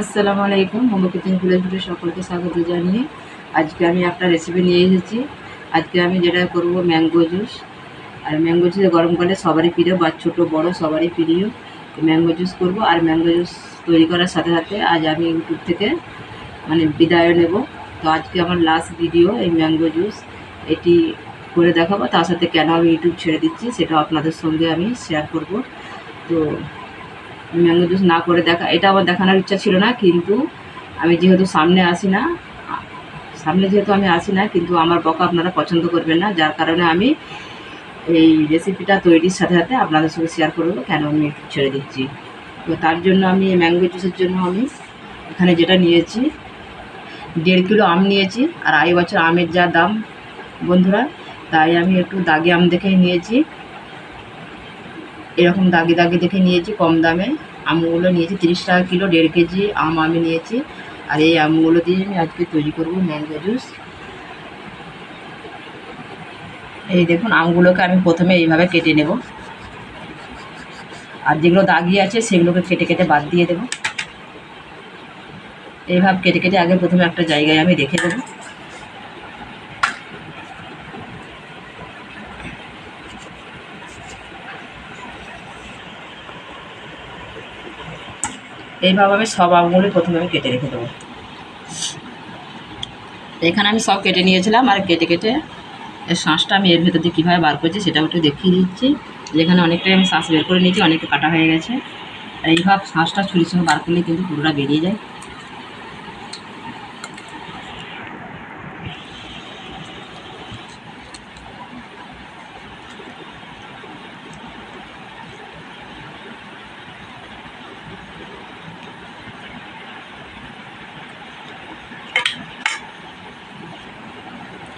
আসসালামু আলাইকুম, momo kitchen village ফুডে সকলকে স্বাগত জানিয়ে আজকে আমি একটা রেসিপি নিয়ে এসেছি। আজকে আমি যেটা করব, ম্যাঙ্গো জুস। আর ম্যাঙ্গো জুস গরমকালে সবারই প্রিয় বা ছোটো, বড় সবারই প্রিয়। ম্যাঙ্গো জুস করব আর ম্যাঙ্গো জুস তৈরি করার সাথে সাথে আজ আমি ইউটিউব থেকে মানে বিদায় নেব। তো আজকে আমার লাস্ট ভিডিও এই ম্যাঙ্গো জুস। এটি করে দেখাবো, তার সাথে কেন আমি ইউটিউব ছেড়ে দিচ্ছি সেটা আপনাদের সঙ্গে আমি শেয়ার করব। তো ম্যাঙ্গো জুস না করে দেখা, এটা আমার দেখানোর ইচ্ছা ছিল না, কিন্তু আমি যেহেতু সামনে আসি না, সামনে যেহেতু আমি আসি না, কিন্তু আমার বকা আপনারা পছন্দ করবেন না, যার কারণে আমি এই রেসিপিটা তৈরির সাথে সাথে আপনাদের সঙ্গে শেয়ার করব, কেন আমি ছেড়ে দিচ্ছি। তো তার জন্য আমি ম্যাঙ্গো জুসের জন্য আমি এখানে যেটা নিয়েছি, দেড় কিলো আম নিয়েছি, আর আই বছর আমের যা দাম, বন্ধুরা, তাই আমি একটু দাগে আম দেখে নিয়েছি। এরকম দাগে দাগে দেখে নিয়েছি, কম দামে। আমগুলো নিয়েছি, তিরিশ টাকা কিলো, দেড় কেজি আম আমি নিয়েছি। আর এই আমগুলো দিয়ে আমি আজকে তৈরি করব ম্যাঙ্গো জুস। এই দেখুন, আমগুলোকে আমি প্রথমে এইভাবে কেটে নেব। আর যেগুলো দাগি আছে, সেগুলোকে কেটে কেটে বাদ দিয়ে দেবো। এইভাবে কেটে কেটে আগে প্রথমে একটা জায়গায় আমি রেখে দেবো। এইভাবে আমি সব আমগুলি প্রথমে আমি কেটে রেখে দেবো। এখানে আমি সব কেটে নিয়েছিলাম আর কেটে কেটে এর শাঁসটা আমি এর ভেতর দিয়ে কীভাবে বার করছি সেটাও একটু দেখিয়ে দিচ্ছি। যেখানে অনেকটাই আমি শ্বাস বের করে নিয়েছি, অনেকটা কাটা হয়ে গেছে। আর এইভাবে শাঁসটা ছুরির সঙ্গে বার করলে কিন্তু পুরোটা বেরিয়ে যায়।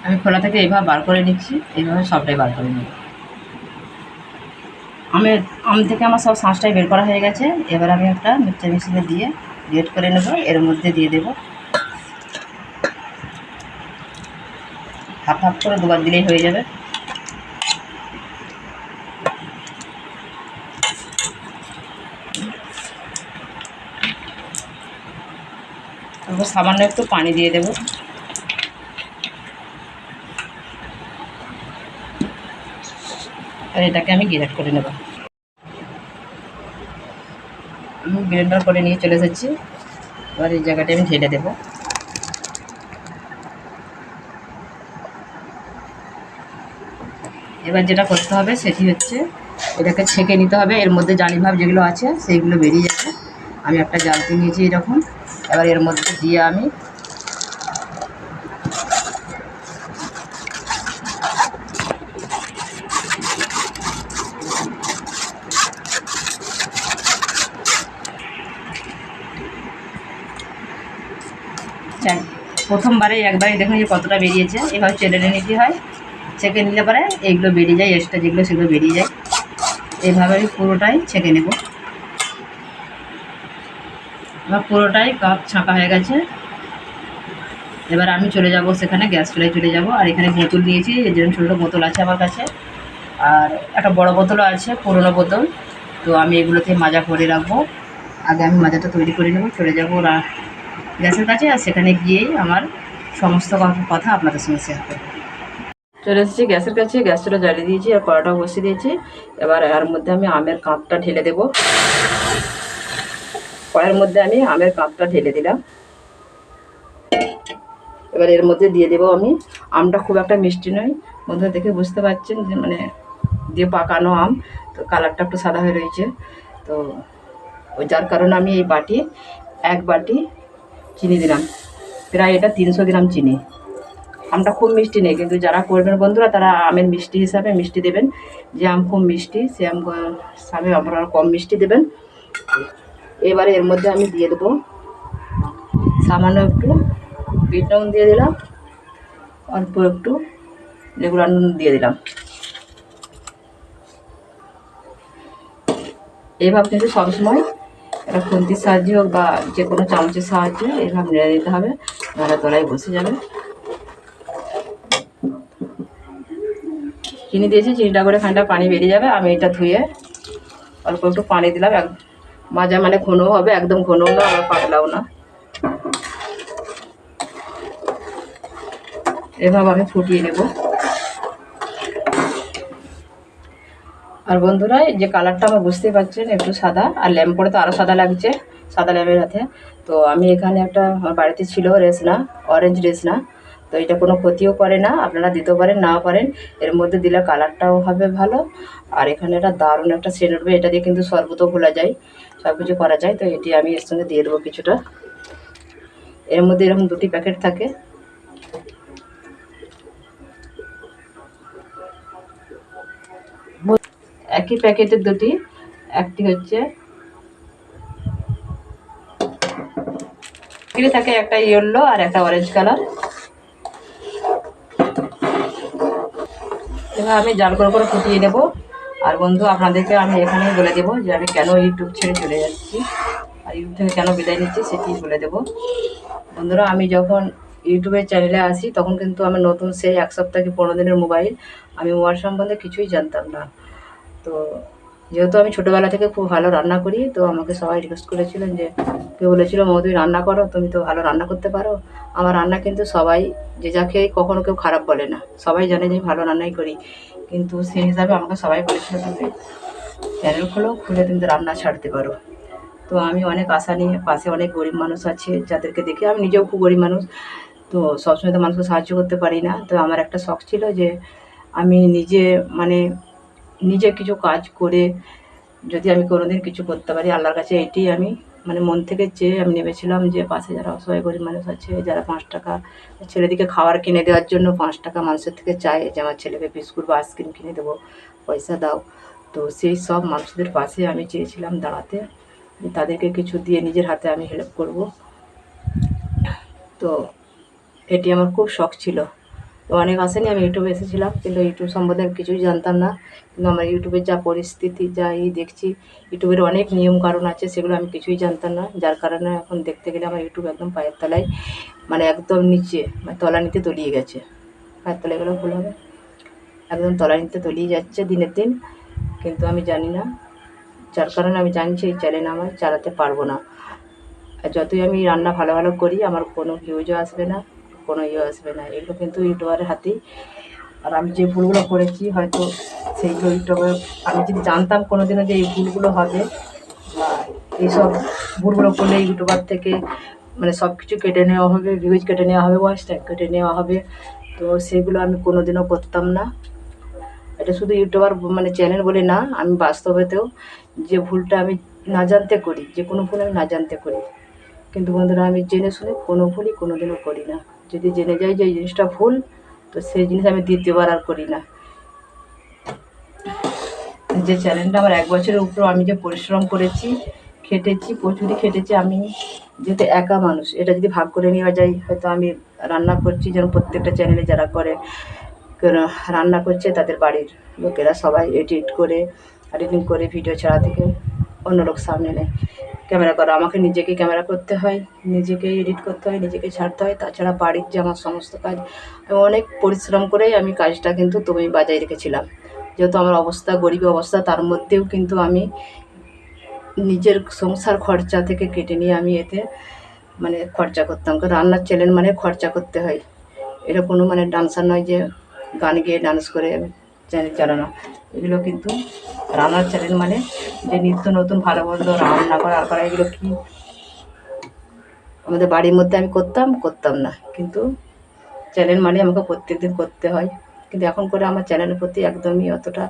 আমি খোলা থেকে এইভাবে বার করে নিচ্ছি, এইভাবে সবটাই বার করে নেব। আমের আম থেকে আমার সব শাঁসটাই বের করা হয়ে গেছে, এবার আমি একটা মিক্সচার মেশিনে দিয়ে গ্রেট করে নেব, এর মধ্যে দিয়ে দেব। হাফ হাফ করে দুবার দিলেই হয়ে যাবে। সামান্য একটু পানি দিয়ে দেবো। আর এটাকে আমি গ্রেট করে নেব। আমি গ্রেন্ডার করে নিয়ে চলে এসেছি। এবার এই জায়গাটা আমি ঢেলে দেবো। এবার যেটা করতে হবে সেটি হচ্ছে এটাকে ছেঁকে নিতে হবে। এর মধ্যে জালি ভাব যেগুলো আছে, সেইগুলো বেরিয়ে যাবে। আমি একটা জালতি নিয়েছি এরকম। এবার এর মধ্যে দিয়ে আমি প্রথমবারে একবারে দেখুন যে কতটা বেরিয়েছে। এভাবে চেলে নিতে হয়। ছেঁকে নিলে পরে এইগুলো বেরিয়ে যায়, এক্সট্রা যেগুলো সেগুলো বেরিয়ে যায়। এইভাবে আমি পুরোটাই ছেঁকে নেব। এবার পুরোটাই কাপ ছাঁকা হয়ে গেছে। এবার আমি চলে যাব সেখানে, গ্যাস চুলায় চলে যাব। আর এখানে বোতল নিয়েছি এর জন্য ছোটো বোতল আছে আমার কাছে। আর একটা বড় বোতলও আছে, পুরোনো বোতল। তো আমি এগুলোতে মাজা করে রাখব। আগে আমি মাজাটা তৈরি করে নেব, চলে যাব গ্যাসের কাছে আর সেখানে গিয়েই আমার সমস্ত কথা আপনাদের সঙ্গে শেয়ার করব। চলে এসেছি গ্যাসের কাছে গ্যাসটা জ্বালিয়ে দিয়েছি আর কড়াটাও বসিয়ে দিয়েছি। এবার এর মধ্যে আমি আমের কাপটা ঢেলে দেবো। কড়াইয়ের মধ্যে আমি আমের কাপটা ঢেলে দিলাম। এবার এর মধ্যে দিয়ে দেবো আমি। আমটা খুব একটা মিষ্টি নয়। বন্ধুরা দেখে বুঝতে পারছেন যে মানে দিয়ে পাকানো আম, তো কালারটা একটু সাদা হয়ে রয়েছে। তো ওই যার কারণে আমি এই বাটি এক বাটি চিনি দিলাম। প্রায় এটা তিনশো গ্রাম চিনি। আমটা খুব মিষ্টি নেই, কিন্তু যারা করবেন বন্ধুরা, তারা আমের মিষ্টি হিসাবে মিষ্টি দেবেন। যে আম খুব মিষ্টি, সে আম হিসাবে আপনারা কম মিষ্টি দেবেন। এবারে এর মধ্যে আমি দিয়ে দেবো সামান্য একটু। বিট নুন দিয়ে দিলাম, অল্প একটু রেগুলার নুন দিয়ে দিলাম। এইভাবে কিন্তু সবসময় একটা খুন্তির সাহায্যে হোক বা যে কোনো চামচের সাহায্যে এইভাবে নেড়ে দিতে হবে, নাহলে তলায় বসে যাবে। চিনি দিয়েছি, চিনিটা করে খানিকটা পানি বেরিয়ে যাবে, আমি এটা ধুয়ে অল্প একটু পানি দিলাম। এক মাজা মানে ঘনও হবে, একদম ঘনও না, আবার পাতলাও না। এভাবে আমি ফুটিয়ে নেব। আর বন্ধুরা যে কালারটা আমার বুঝতেই পারছেন, একটু সাদা। আর ল্যাম্প করে তো আরও সাদা লাগছে, সাদা ল্যাম্পের সাথে তো আমি এখানে একটা, আমার বাড়িতে ছিল রেসনা অরেঞ্জ রেসনা তো এটা কোনো ক্ষতিও করে না, আপনারা দিতেও পারেন, নাও পারেন। এর মধ্যে দিলে কালারটাও হবে ভালো। আর এখানে একটা দারুণ একটা সেন্ট উঠবে, এটা দিয়ে কিন্তু শরবতও খোলা যায় সব কিছু করা যায়। তো এটি আমি এর সঙ্গে দিয়ে দেবো কিছুটা। এর মধ্যে এরকম দুটি প্যাকেট থাকে। একই প্যাকেটের দুটি, একটি হচ্ছে থাকে একটা ইয়েলো আর একটা অরেঞ্জ কালার এবার আমি জাল করে করে ফুটিয়ে নেব। আর বন্ধু আপনাদেরকে আমি এখানে বলে দেবো যে আমি কেন ইউটিউব ছেড়ে চলে যাচ্ছি। আর ইউটিউব থেকে কেন বিদায় নিচ্ছি সেটি বলে দেবো। বন্ধুরা, আমি যখন ইউটিউবের চ্যানেলে আসি, তখন কিন্তু আমি নতুন সেই এক সপ্তাহ কি পনেরো দিনের মোবাইল আমি মোবাইল সম্বন্ধে কিছুই জানতাম না। তো যেহেতু আমি ছোটোবেলা থেকে খুব ভালো রান্না করি, তো আমাকে সবাই রিকোয়েস্ট করেছিলেন যে, কেউ বলেছিল, মৌ, তুমি রান্না করো, তুমি তো ভালো রান্না করতে পারো। আমার রান্না কিন্তু সবাই, যে যা খেয়ে কখনো কেউ খারাপ বলে না, সবাই জানে যে ভালো রান্নাই করি। কিন্তু সেই হিসাবে আমাকে সবাই বলেছিল তুমি চ্যানেল খোলো, খুলে তুমি তো রান্না ছাড়তে পারো। তো আমি অনেক আশা নিয়ে পাশে অনেক গরিব মানুষ আছে, যাদেরকে দেখে আমি নিজেও খুব গরিব মানুষ। তো সবসময় তো মানুষকে সাহায্য করতে পারি না। তো আমার একটা শখ ছিল যে, আমি নিজে মানে নিজে কিছু কাজ করে যদি আমি কোনোদিন কিছু করতে পারি, আল্লাহর কাছে এটি আমি মানে মন থেকে চেয়ে আমি নেমেছিলাম যে পাশে যারা অসহায় গরিব মানুষ আছে, যারা পাঁচ টাকা ছেলেদিকে খাবার কিনে দেওয়ার জন্য পাঁচ টাকা মানুষের থেকে চায় যে আমার ছেলেকে বিস্কুট বা আইসক্রিম কিনে দেবো, পয়সা দাও। তো সেই সব মানুষদের পাশে আমি চেয়েছিলাম দাঁড়াতে তাদেরকে কিছু দিয়ে নিজের হাতে আমি হেল্প করব। তো এটি আমার খুব শখ ছিল। অনেক আসেনি, আমি ইউটিউবে এসেছিলাম, কিন্তু ইউটিউব সম্বন্ধে আমি কিছুই জানতাম না। কিন্তু আমার ইউটিউবের যা পরিস্থিতি, যা এই দেখছি, ইউটিউবের অনেক নিয়ম কারণ আছে, সেগুলো আমি কিছুই জানতাম না। যার কারণে এখন দেখতে গেলে আমার ইউটিউব একদম পায়ের তলায় মানে একদম নিচে মানে তলা নিতে তলিয়ে গেছে। পায়ের তলায় গেলেও ভুল হবে। একদম তলা নিতে তলিয়ে যাচ্ছে দিনের দিন, কিন্তু আমি জানি না। যার কারণে আমি জানছি এই চ্যানেল আমার চালাতে পারব না। আর যতই আমি রান্না ভালো ভালো করি, আমার কোনো ভিউজও আসবে না। কোনো ইয়ে আসবে না। এগুলো কিন্তু ইউটিউবারের হাতেই। আর আমি যে ভুলগুলো করেছি, হয়তো সেইগুলো ইউটিউবে আমি যদি জানতাম কোনো দিনও যে এই ভুলগুলো হবে বা এইসব ভুলগুলো করলে ইউটিউবার থেকে মানে সব কিছু কেটে নেওয়া হবে ভিউজ কেটে নেওয়া হবে ওয়াচ ট্যাগ কেটে নেওয়া হবে। তো সেগুলো আমি কোনো দিনও করতাম না। এটা শুধু ইউটিউবার মানে চ্যানেল বলে না, আমি বাস্তবেতেও যে ভুলটা আমি না জানতে করি, যে কোনো ভুল আমি না জানতে করি। কিন্তু বন্ধুরা, আমি জেনে শুনে কোনো ভুলই কোনো দিনও করি না। যদি জেনে যাই যে এই জিনিসটা ভুল, তো সেই জিনিস আমি দ্বিতীয়বার আর করি না। যে চ্যানেলটা আমার এক বছরের উপর আমি যে পরিশ্রম করেছি, খেটেছি, প্রচুরই খেটেছি, আমি যেহেতু একা মানুষ, এটা যদি ভাগ করে নেওয়া যায়, হয়তো আমি রান্না করছি যেন প্রত্যেকটা চ্যানেলে যারা করে রান্না করছে তাদের বাড়ির লোকেরা সবাই এডিট করে এডিটিং করে ভিডিও ছাড়া থেকে অন্য লোক সামনে নেয়। ক্যামেরা করা। আমাকে নিজেকে ক্যামেরা করতে হয়, নিজেকে এডিট করতে হয়, নিজেকে ছাড়তে হয়, তাছাড়া বাড়ির যে আমার সমস্ত কাজ, আমি অনেক পরিশ্রম করেই আমি কাজটা কিন্তু তুমি বাজায় রেখেছিলাম। যেহেতু আমার অবস্থা গরিব অবস্থা, তার মধ্যেও কিন্তু আমি নিজের সংসার খরচা থেকে কেটে নিয়ে আমি এতে মানে খরচা করতাম। রান্নার চ্যানেল মানে খরচা করতে হয়। এটা কোনো মানে ডান্সার নয় যে গান গেয়ে ডান্স করে চ্যানেল চালানো। এগুলো কিন্তু রান্নার চ্যানেল মানে যে নিত্য নতুন ভালো মন্দ রান্না করা করা, এগুলো কি? আমাদের বাড়ির মধ্যে আমি করতাম করতাম না। কিন্তু চ্যানেল মানে আমাকে প্রত্যেক দিন করতে হয়। কিন্তু এখন করে আমার চ্যানেলের প্রতি একদমই অতটা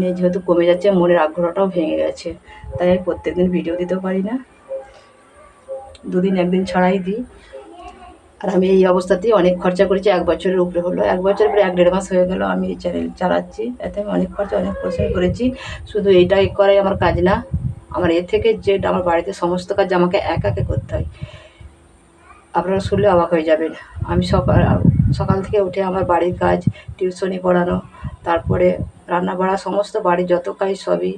নেই যেহেতু কমে যাচ্ছে, মনের আগ্রহটাও ভেঙে গেছে। তাই আমি প্রত্যেক দিন ভিডিও দিতে পারি না। দুদিন একদিন ছাড়াই দিই। আর আমি এই অবস্থাতেই অনেক খরচা করেছি, এক বছরের উপরে হলো। এক বছর পরে এক দেড় মাস হয়ে গেল আমি এই চ্যানেল চালাচ্ছি। এতে আমি অনেক খরচা, অনেক পরিশ্রম করেছি। শুধু এইটাই করাই আমার কাজ না, আমার এ থেকে যে আমার বাড়িতে সমস্ত কাজ আমাকে একাকে করতে হয়। আপনারা শুনলে অবাক হয়ে যাবেন। আমি সকাল সকাল থেকে উঠে আমার বাড়ির কাজ টিউশনি পড়ানো, তারপরে রান্না বাড়া সমস্ত বাড়ির যত কাজ সবই,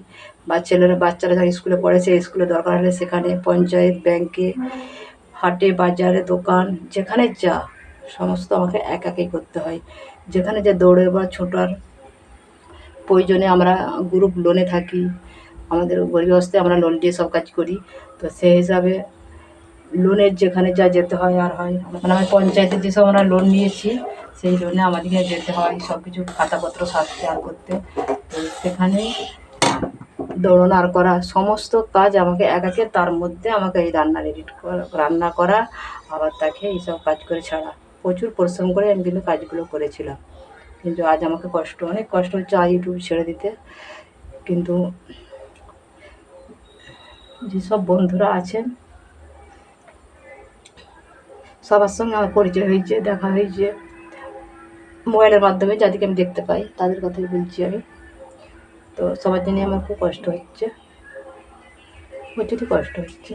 বা ছেলেরা, বাচ্চারা যারা স্কুলে পড়েছে স্কুলে দরকার হলে সেখানে পঞ্চায়েত, ব্যাংকে হাটে, বাজারে, দোকান, যেখানে যা, সমস্ত আমাকে একাকেই করতে হয়। যেখানে যে দৌড়ে বা ছোটার প্রয়োজনে আমরা গ্রুপ লোনে থাকি, আমাদের গরিব অবস্থায় আমরা লোন দিয়ে সব কাজ করি। তো সেই হিসাবে লোনের যেখানে যা যেতে হয় আর হয় মানে আমি পঞ্চায়েতের যেসব আমরা লোন নিয়েছি, সেই লোনে আমাদেরকে যেতে হয় সব কিছু খাতাপত্র সারতে আর করতে। তো সেখানে দৌড়ানো আর করা, সমস্ত কাজ আমাকে একাকে, তার মধ্যে আমাকে এই রান্নার এডিট করা, রান্না করা, আবার তাকে এইসব কাজ করে ছাড়া। প্রচুর পরিশ্রম করে আমি কিন্তু কাজগুলো করেছিলাম। কিন্তু আজ আমাকে কষ্ট, অনেক কষ্ট হচ্ছে আজ ইউটিউব ছেড়ে দিতে। কিন্তু যেসব বন্ধুরা আছেন, সবার সঙ্গে আমার পরিচয় হয়েছে, দেখা হয়েছে। মোবাইলের মাধ্যমে যাদেরকে আমি দেখতে পাই, তাদের কথাই বলছি আমি। তো সবার জন্য আমার খুব কষ্ট হচ্ছে। প্রচুরই কষ্ট হচ্ছে।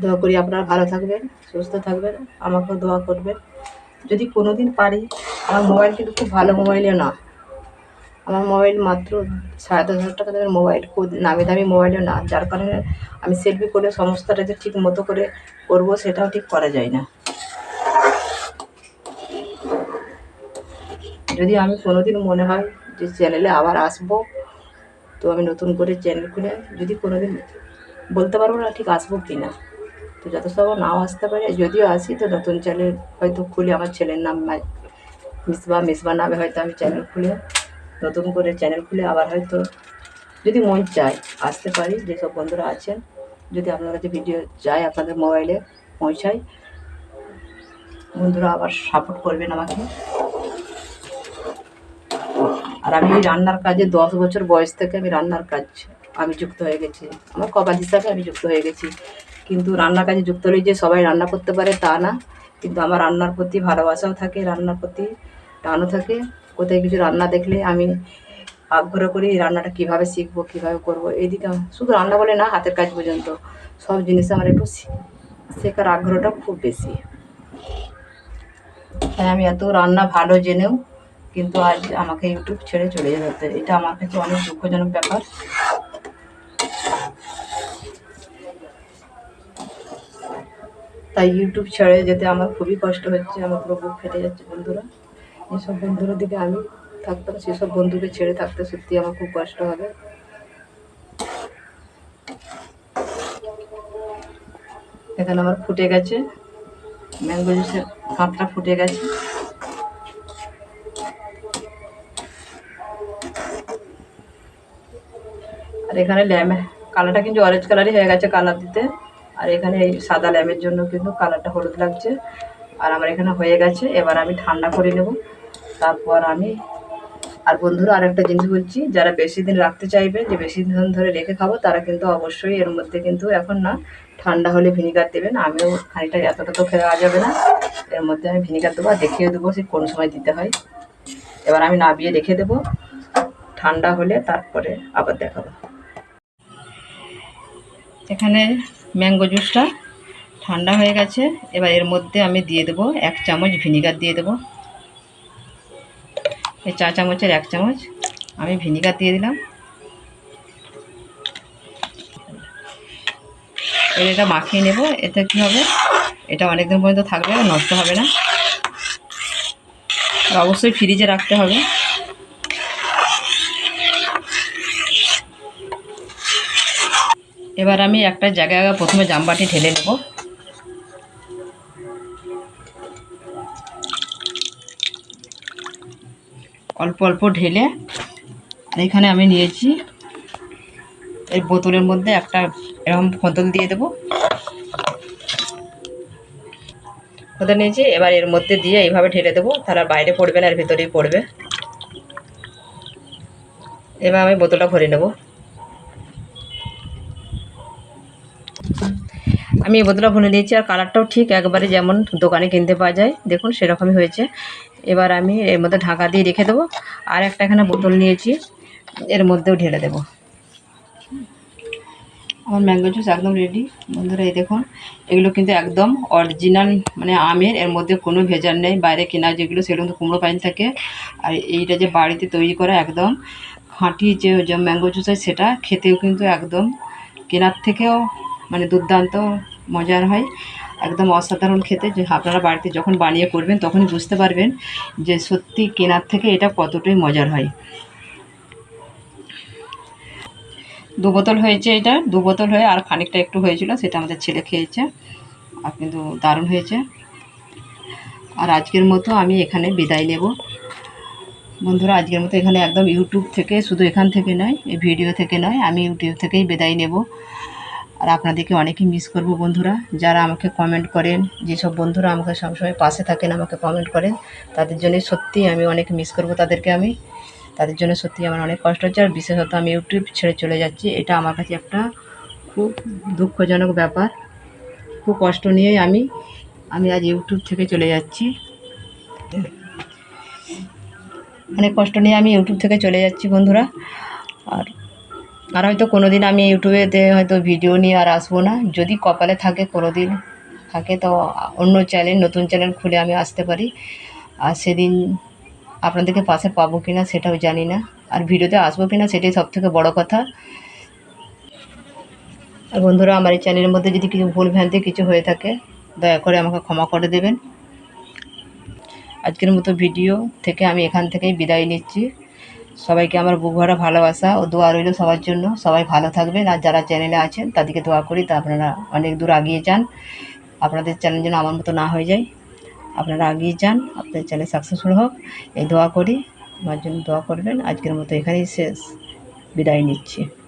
দোয়া করি আপনারা ভালো থাকবেন, সুস্থ থাকবেন, আমাকেও দোয়া করবেন। যদি কোনো দিন পারি, আমার মোবাইল কিন্তু খুব ভালো মোবাইলও না। আমার মোবাইল মাত্র সাড়ে দশ হাজার টাকা দামের মোবাইল, খুব নামি দামি মোবাইলও না। যার কারণে আমি সেলফি করে, সমস্তটা যে ঠিক মতো করে করব, সেটাও ঠিক করা যায় না। যদি আমি কোনোদিন মনে হয় যে চ্যানেলে আবার আসব, তো আমি নতুন করে চ্যানেল খুলে যদি কোনোদিন বলতে পারব না ঠিক আসব কি না তো যত সব নাও আসতে পারে। যদিও আসি, তো নতুন চ্যানেল হয়তো খুলে, আমার ছেলের নাম মিসবা মিসবা নামে হয়তো আমি চ্যানেল খুলে, নতুন করে চ্যানেল খুলে আবার হয়তো যদি মন চায় আসতে পারি যেসব বন্ধুরা আছেন, যদি আপনার কাছে ভিডিও যায় আপনাদের মোবাইলে পৌঁছায়, বন্ধুরা আবার সাপোর্ট করবেন আমাকে। আর আমি রান্নার কাজে দশ বছর বয়স থেকে আমি রান্নার কাজ, আমি যুক্ত হয়ে গেছি। আমার কবাদ হিসাবে আমি যুক্ত হয়ে গেছি। কিন্তু রান্নার কাজে যুক্ত হলে যে সবাই রান্না করতে পারে তা না। কিন্তু আমার রান্নার প্রতি ভালোবাসাও থাকে, রান্নার প্রতি টানও থাকে। কোথায় কিছু রান্না দেখলে আমি আগ্রহ করি এই রান্নাটা কীভাবে শিখব, কীভাবে করব, এইদিকে শুধু রান্না বলে না, হাতের কাজ পর্যন্ত। সব জিনিসে আমার একটু শেখার আগ্রহটা খুব বেশি। তাই আমি এত রান্না ভালো জেনেও কিন্তু আজ আমাকে ইউটিউব ছেড়ে চলে যেতে এটা আমার কাছে অনেক দুঃখজনক ব্যাপার। তাই ইউটিউব ছেড়ে যেতে আমার খুবই কষ্ট হচ্ছে, আমার পুরো বুক ফেটে যাচ্ছে বন্ধুরা। যেসব বন্ধুরা দিকে আমি থাকতাম, সেসব বন্ধুকে ছেড়ে থাকতে সত্যি আমার খুব কষ্ট হবে। এখানে আমার ফুটে গেছে। ম্যাঙ্গো জুসের কাঁপটা ফুটে গেছে। আর এখানে ল্যামে, কালারটা কিন্তু অরেঞ্জ কালারই হয়ে গেছে কালার দিতে। আর এখানে এই সাদা ল্যামের জন্য কিন্তু কালারটা হলুদ লাগছে। আর আমার এখানে হয়ে গেছে, এবার আমি ঠান্ডা করে নেব। তারপর আমি, আর বন্ধুরা আর একটা জিনিস বলছি, যারা বেশি দিন রাখতে চাইবে, যে বেশি দিন ধরে রেখে খাব, তারা কিন্তু অবশ্যই এর মধ্যে কিন্তু এখন না ঠান্ডা হলে ভিনিগার দেবেন। আমিও খানিকটা এতটা তো খাওয়া যাবে না। এর মধ্যে আমি ভিনিগার দেবো আর দেখিয়ে দেবো সে কোন সময় দিতে হয়। এবার আমি নাবিয়ে রেখে দেবো। ঠান্ডা হলে তারপরে আবার দেখাবো। এখানে ম্যাঙ্গো জুসটা ঠান্ডা হয়ে গেছে। এবার এর মধ্যে আমি দিয়ে দেবো এক চামচ ভিনিগার দিয়ে দেবো। এই চা চামচের এক চামচ আমি ভিনিগার দিয়ে দিলাম। এবার এটা মাখিয়ে নেব। এতে কী হবে? এটা অনেক দিন পর্যন্ত থাকবে নষ্ট হবে না। অবশ্যই ফ্রিজে রাখতে হবে। এবার আমি একটা জায়গায় প্রথমে জামবাটি ঢেলে নেব। অল্প অল্প ঢেলে এখানে আমি নিয়েছি। এই বোতলের মধ্যে একটা এরকম বোতল দিয়ে দেবো। বোতল নিয়েছি, এবার এর মধ্যে দিয়ে এইভাবে ঢেলে দেবো, তাহলে বাইরে পড়বে না আর ভেতরেই পড়বে। এবার আমি বোতলটা ভরে নেব। আমি এই বোতলটা ভরে নিয়েছি আর কালারটাও ঠিক একবারে যেমন দোকানে কিনতে পাওয়া যায়। দেখুন, সেরকমই হয়েছে। এবার আমি এর মধ্যে ঢাকা দিয়ে রেখে দেবো। আর একটা এখানে বোতল নিয়েছি, এর মধ্যেও ঢেলে দেবো। আমার ম্যাঙ্গো জুস একদম রেডি বন্ধুরা, এই দেখুন, এগুলো কিন্তু একদম অরিজিনাল মানে আমের, এর মধ্যে কোনো ভেজাল নেই। বাইরে কেনা যেগুলো, সেগুলো কিন্তু কুমড়ো পাইন থাকে। আর এইটা যে বাড়িতে তৈরি করা একদম খাঁটি যে ম্যাঙ্গো জুস হয়, সেটা খেতেও কিন্তু একদম কেনার থেকেও মানে দুর্দান্ত মজার হয়, একদম অসাধারণ খেতে। যে আপনারা বাড়িতে যখন বানিয়ে করবেন, তখনই বুঝতে পারবেন যে সত্যি কেনার থেকে এটা কতটাই মজার হয়। দু বোতল হয়েছে এটা, দু বোতল হয়ে আর খানিকটা একটু হয়েছিল, সেটা আমাদের ছেলে খেয়েছে। আর কিন্তু দারুণ হয়েছে। আর আজকের মতো আমি এখানে বিদায় নেব। বন্ধুরা, আজকের মতো এখানে একদম ইউটিউব থেকে, শুধু এখান থেকে নয়, এই ভিডিও থেকে নয়, আমি ইউটিউব থেকেই বিদায় নেব। আর আপনাদেরকে অনেকেই মিস করব বন্ধুরা। যারা আমাকে কমেন্ট করেন, যেসব বন্ধুরা আমাকে সবসময় পাশে থাকেন, আমাকে কমেন্ট করেন, তাদের জন্য সত্যি আমি অনেক মিস করব তাদেরকে আমি। তাদের জন্য সত্যি আমার অনেক কষ্ট হচ্ছে আর বিশেষত আমি ইউটিউব ছেড়ে চলে যাচ্ছি। এটা আমার কাছে একটা খুব দুঃখজনক ব্যাপার। খুব কষ্ট নিয়েই আমি আমি আজ ইউটিউব থেকে চলে যাচ্ছি। অনেক কষ্ট নিয়ে আমি ইউটিউব থেকে চলে যাচ্ছি বন্ধুরা। আর আর হয়তো কোনো দিন আমি ইউটিউবেতে হয়তো ভিডিও নিয়ে আর আসব না। যদি কপালে থাকে কোনো দিন থাকে, তো অন্য চ্যানেল নতুন চ্যানেল খুলে আমি আসতে পারি। আর সেদিন আপনাদেরকে পাশে পাবো কি না সেটাও জানি না। আর ভিডিওতে আসব কি না সেটাই সব থেকে বড়ো কথা। আর বন্ধুরা, আমার এই চ্যানেলের মধ্যে যদি কিছু ভুল ভ্রান্তি কিছু হয়ে থাকে, দয়া করে আমাকে ক্ষমা করে দেবেন। আজকের মতো ভিডিও থেকে আমি এখান থেকেই বিদায় নিচ্ছি। সবাইকে আমার বুক ভরা ভালোবাসা ও দোয়া রইল সবার জন্য। সবাই ভালো থাকবেন আর যারা চ্যানেলে আছেন, তাদেরকে দোয়া করি তা আপনারা অনেক দূর আগিয়ে যান। আপনাদের চ্যানেল যেন আমার মতো না হয়ে যায়। আপনারা আগিয়ে যান, আপনাদের চ্যানেল সাকসেসফুল হোক। এই দোয়া করি, আমার জন্য দোয়া করবেন। আজকের মতো এখানেই শেষ। বিদায় নিচ্ছি।